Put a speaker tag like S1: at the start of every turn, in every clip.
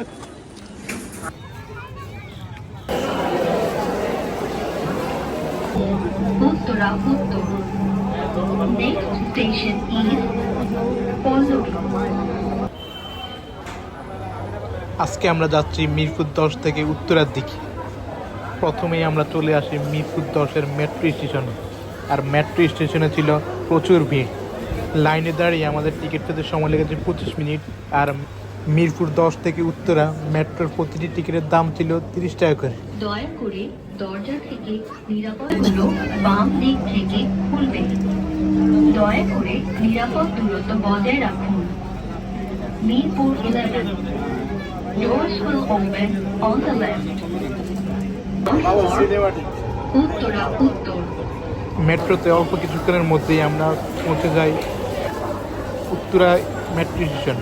S1: আজকে আমরা যাচ্ছি মিরপুর দশ থেকে উত্তরার দিকে। প্রথমেই আমরা চলে আসি মিরপুর দশের মেট্রো স্টেশনে আর মেট্রো স্টেশনে ছিল প্রচুর ভিড়। লাইনে দাঁড়িয়ে আমাদের টিকিট পেতে সময় লেগেছে পঁচিশ মিনিট। আর মিরপুর দশ থেকে উত্তরা মেট্রোর প্রতিটি টিকিটের দাম ছিল তিরিশ টাকা করে।
S2: দয়া করে দরজা থেকে নিরাপদ হলো বাম দিক থেকে খুলবে। দয়া করে নিরাপদ দূরত্ব বজায় রাখুন। Mirpur eleven Doors will open on the left. Uttara উত্তর।
S1: মেট্রোতে অল্প কিছুক্ষণের মধ্যেই আমরা পৌঁছে যাই উত্তরা মেট্রো স্টেশন।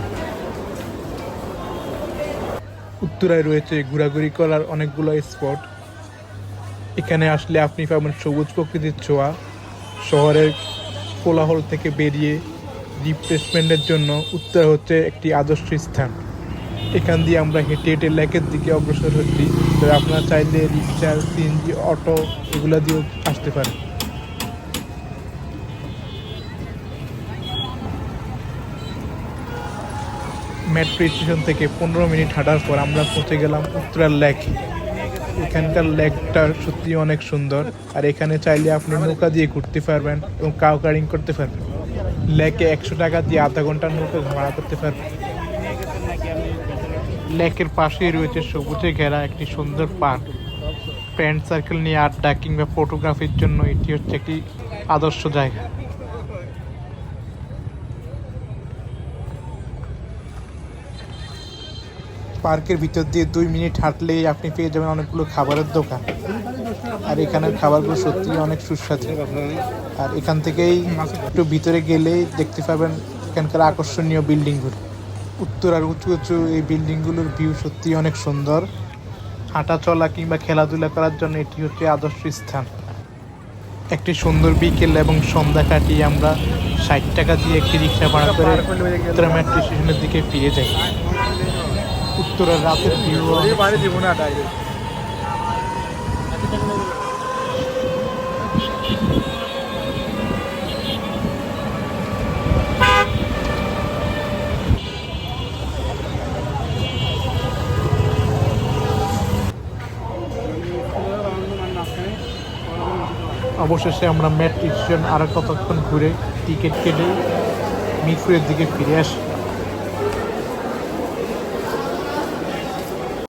S1: উত্তরায় রয়েছে ঘোরাঘুরি করার অনেকগুলো স্পট এখানে আসলে আপনি পাবেন সবুজ প্রকৃতির ছোঁয়া, শহরের কোলাহল থেকে বেরিয়ে রিফ্রেশমেন্টের জন্য উত্তর হচ্ছে একটি আদর্শ স্থান। এখান দিয়ে আমরা হেঁটে হেঁটে লেকের দিকে অগ্রসর হচ্ছি। তো আপনারা চাইলে রিক্সা সিএনজি, অটো এগুলো দিয়েও আসতে পারেন। মেট্রো স্টেশন থেকে পনেরো মিনিট হাঁটার পর আমরা পৌঁছে গেলাম উত্তরার লেক। এখানকার লেকটা সত্যি অনেক সুন্দর। আর এখানে চাইলে আপনি নৌকা দিয়ে ঘুরতে পারবেন এবং কাউ কারিং করতে পারবেন। লেকে একশো টাকা দিয়ে আধা ঘণ্টা নৌকা ভাড়া করতে পারবেন। লেকের পাশেই রয়েছে সবুজে ঘেরা একটি সুন্দর পার্ক। ফ্রেন্ড সার্কেল নিয়ে আড্ডা কিংবা ফটোগ্রাফির জন্য এটি হচ্ছে একটি আদর্শ জায়গা। পার্কের ভিতর দিয়ে দুই মিনিট হাঁটলেই আপনি পেয়ে যাবেন অনেকগুলো খাবারের দোকান। আর এখানের খাবারগুলো সত্যি অনেক সুস্বাদু। আর এখান থেকেই একটু ভিতরে গেলেই দেখতে পাবেন এখানকার আকর্ষণীয় বিল্ডিংগুলো। উত্তর আর উঁচু উঁচু এই বিল্ডিংগুলোর ভিউ সত্যি অনেক সুন্দর। হাঁটা চলা কিংবা খেলাধুলা করার জন্য এটি হচ্ছে আদর্শ স্থান। একটি সুন্দর বিকেল এবং সন্ধ্যা কাটিয়ে আমরা ষাট টাকা দিয়ে একটি রিক্সা ভাড়া করে মেট্রো স্টেশনের দিকে ফিরে যাই। উত্তরের রাতের ভিউ অবশেষে আমরা মেট্রো স্টেশন আরও কতক্ষণ ঘুরে টিকিট কেটে মিরপুরের দিকে ফিরে আসি।